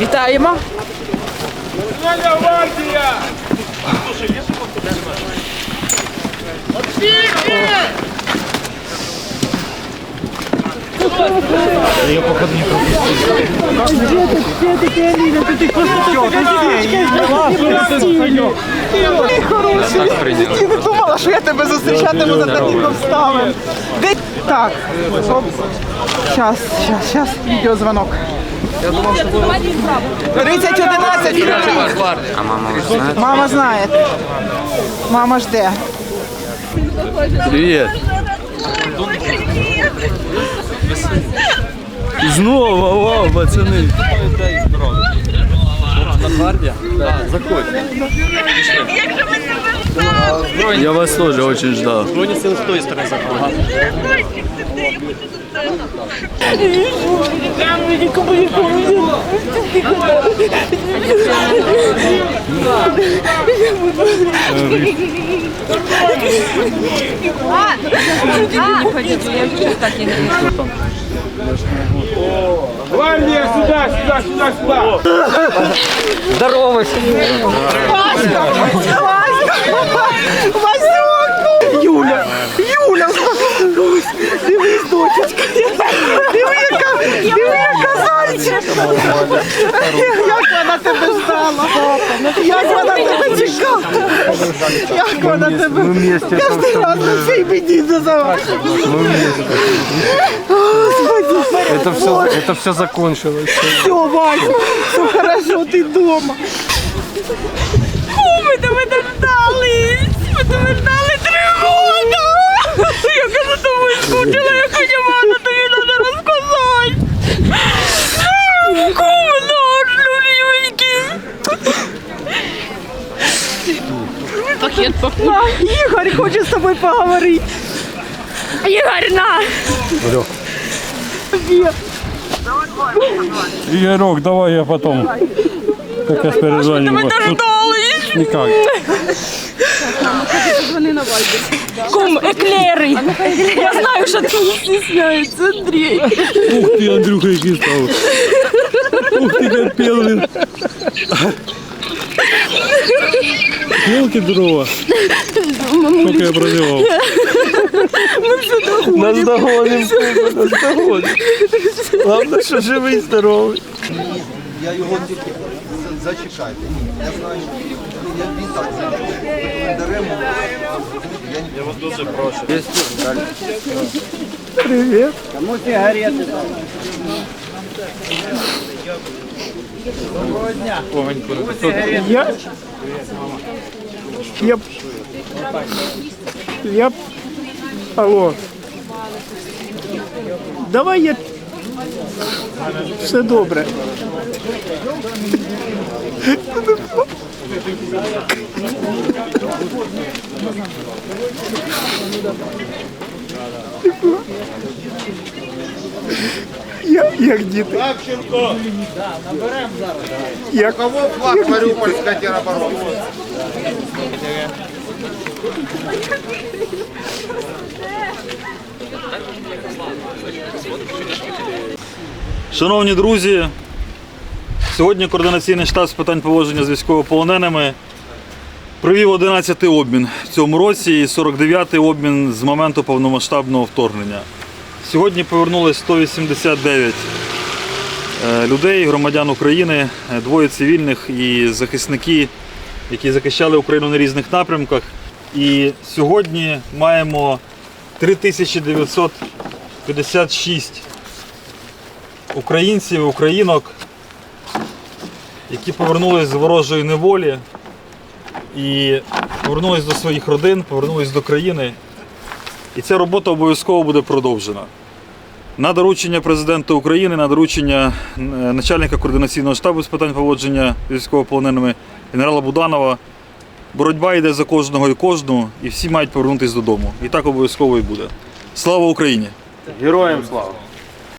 Вітаємо. Ти не думала, що я тебе зустрічатиму за таких обставин. Де... Так. Щас, щас, щас, відеозвонок. 3011 включи. А мама уже знает? Мама знає. Мама жде. Привет. Знову, вау, пацаны. Заходь. Я вас тоже очень ждал. Не ходите, я вообще так не хочу. Гвардия, сюда, сюда, сюда, сюда! Здорово! Вася! Вася! Вася! Юля! Дивись, дочечка! Диви, яка, диви, яка зайчик! Як вона тебе ждала! Як вона тебе чекала! Як вона тебе... Кожен раз на цій біді зазавала! Это все, это все закончилось. Все, Вася, все хорошо, ти дома. Ми тебе дождались. Ми тебе ждали Пакет На, Ігор хоче з тобою поговорити. Ігор, на! Игорек, давай я потом. Как я перезвоню. Ми дождались. Никак. Кум, еклери. Я знаю, що ти не стісняється, Андрій. Ух ты, Андрюха, який став. Ух ты, как пел він. Елки дрова. Сколько я прозевал. Нас догоним, нас догоним. Главное, що живий, здоровий. Я його тільки зачекайте. Ні, я знаю, я він так даремо. Привіт. Я... Я... Я... Алло. Давай я... Все добре. Я, як діти. Савченко, Як, кого флаг Мариупольская тероборона? Шановні друзі, сьогодні координаційний штаб з питань поводження з військовополоненими провів 11-й обмін в цьому році і 49-й обмін з моменту повномасштабного вторгнення. Сьогодні повернулось 189 е, людей, громадян України, е, двоє цивільних і захисники, які захищали Україну на різних напрямках. І сьогодні маємо 3956 українців, українок, які повернулись з ворожої неволі і повернулись до своїх родин, повернулись до країни. І ця робота обов'язково буде продовжена. На доручення президента України, на доручення е, начальника координаційного штабу з питань поводження військовополоненими генерала Буданова. Боротьба йде за кожного і кожну, і всі мають повернутися додому. І так обов'язково і буде. Слава Україні! Героям слава.